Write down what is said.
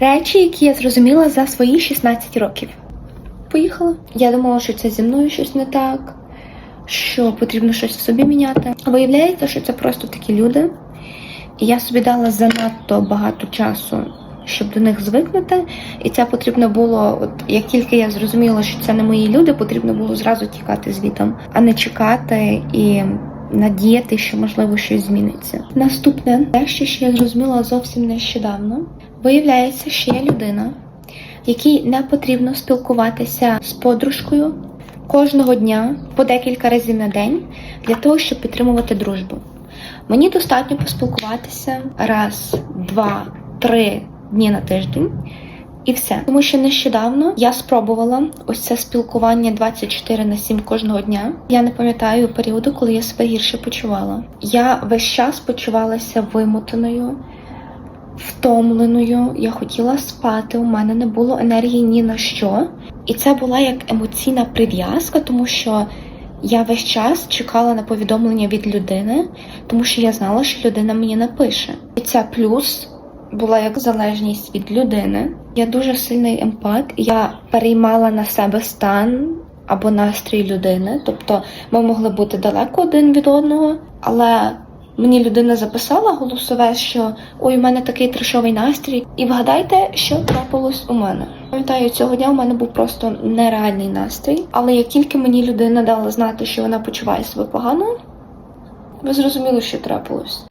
Речі, які я зрозуміла за свої 16 років. Поїхала. Я думала, що це зі мною щось не так, що потрібно щось в собі міняти. Виявляється, що це просто такі люди. І я собі дала занадто багато часу, щоб до них звикнути. І це потрібно було, от як тільки я зрозуміла, що це не мої люди, потрібно було зразу тікати звітом, а не чекати і надіяти, що можливо щось зміниться. Наступне, те, що я зрозуміла зовсім нещодавно, виявляється, що є людина, якій не потрібно спілкуватися з подружкою кожного дня по декілька разів на день для того, щоб підтримувати дружбу. Мені достатньо поспілкуватися раз, два, три дні на тиждень. І все. Тому що нещодавно я спробувала ось це спілкування 24 на 7 кожного дня. Я не пам'ятаю періоду, коли я себе гірше почувала. Я весь час почувалася вимотаною, втомленою. Я хотіла спати, у мене не було енергії ні на що. І це була як емоційна прив'язка, тому що я весь час чекала на повідомлення від людини, тому що я знала, що людина мені напише. І це плюс була як залежність від людини. Я дуже сильний емпат. Я переймала на себе стан або настрій людини. Тобто ми могли бути далеко один від одного, але мені людина записала голосове, що ой, у мене такий трешовий настрій. І вгадайте, що трапилось у мене. Пам'ятаю, цього дня у мене був просто нереальний настрій. Але як тільки мені людина дала знати, що вона почуває себе погано, ви зрозуміли, що трапилось.